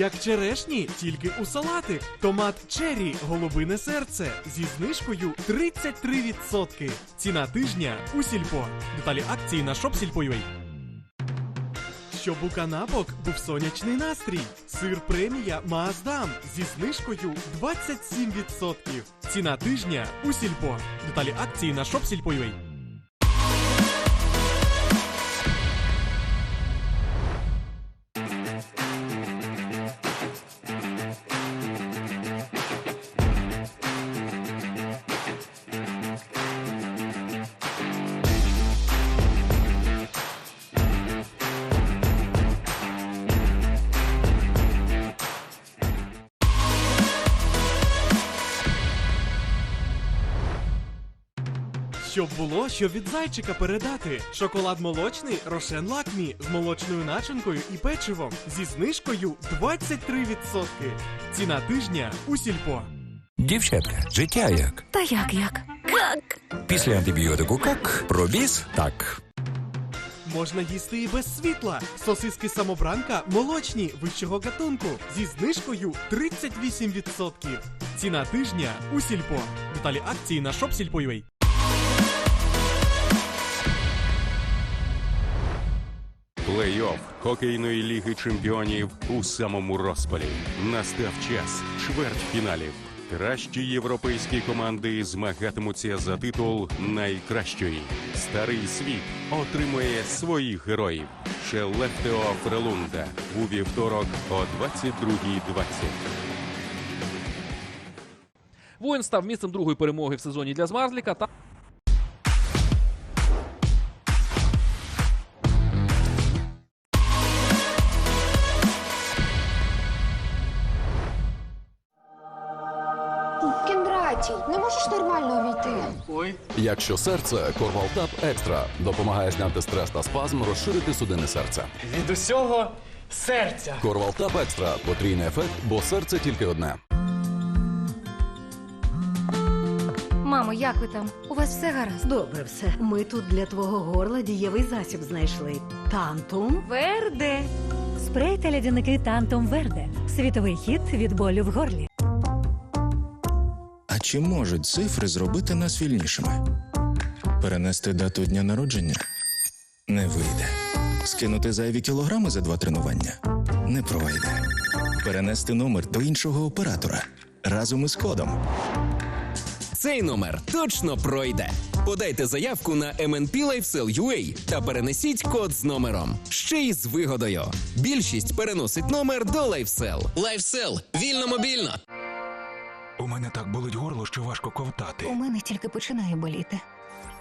Як черешні, тільки у салати. Томат черрі, голубине серце зі знижкою 33%. Ціна тижня у сільпо. Деталі акції на shopsilpo.ua. Щоб у канапок був сонячний настрій. Сир премія Маасдам зі знижкою 27%. Ціна тижня у сільпо. Деталі акції на shopsilpo.ua. Щоб було, що від зайчика передати. Шоколад молочний Рошен Лакмі з молочною начинкою і печивом зі знижкою 23%. Ціна тижня у сільпо. Дівчатка, життя як? Та як як? Как? Після антибіотику как? Пробіз так. Можна їсти і без світла. Сосиски самобранка молочні вищого гатунку зі знижкою 38%. Ціна тижня у сільпо. Деталі акції на shopsilpo.ua. Плей-офф хокейної ліги чемпіонів у самому розпалі. Настав час чвертьфіналів. Кращі європейські команди змагатимуться за титул найкращої. Старий світ отримує своїх героїв. Шелефтео Фрелунда у вівторок о 22.20. Воїн став місцем другої перемоги в сезоні для Змазліка та Кіндратій, не можеш нормально увійти? Якщо серце, Корвалтап Екстра допомагає зняти стрес та спазм, розширити судини серця. Від усього серця. Корвалтап Екстра потрійний ефект, бо серце тільки одне. Мамо, як ви там? У вас все гаразд? Добре все. Ми тут для твого горла дієвий засіб знайшли. Тантум. Верде. Спрей та лядяники Тантом Верде. Світовий хід від болю в горлі. Чи можуть цифри зробити нас вільнішими? Перенести дату дня народження? Не вийде. Скинути зайві кілограми за два тренування? Не пройде. Перенести номер до іншого оператора разом із кодом. Цей номер точно пройде. Подайте заявку на MNP LifeSell.ua та перенесіть код з номером. Ще й з вигодою. Більшість переносить номер до LifeSell. LifeSell. Вільно мобільно. Мене так болить горло, що важко ковтати. У мене тільки починає боліти.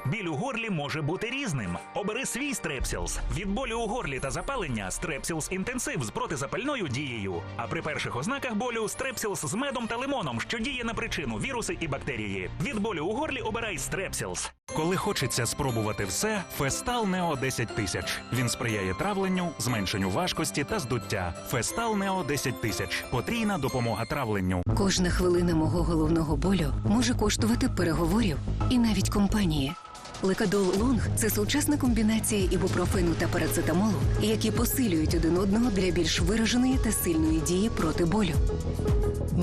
Біль у горлі може бути різним. Обери свій стрепсілс. Від болю у горлі та запалення стрепсілс інтенсив з протизапальною дією. А при перших ознаках болю стрепсілс з медом та лимоном, що діє на причину віруси і бактерії. Від болю у горлі обирай стрепсілс. Коли хочеться спробувати все, Фестал Нео 10 тисяч. Він сприяє травленню, зменшенню важкості та здуття. Фестал Нео 10 тисяч. Потрійна допомога травленню. Кожна хвилина мого головного болю може коштувати переговорів і навіть компанії. Лекадол Лонг це сучасна комбінація ібупрофену та парацетамолу, які посилюють один одного для більш вираженої та сильної дії проти болю.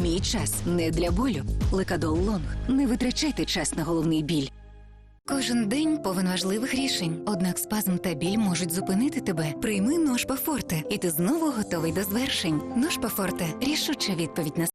Мій час не для болю. Лекадол Лонг. Не витрачайте час на головний біль. Кожен день повен важливих рішень. Однак спазм та біль можуть зупинити тебе. Прийми нож Пафорте, і ти знову готовий до звершень. Нож Пафорте рішуча відповідь на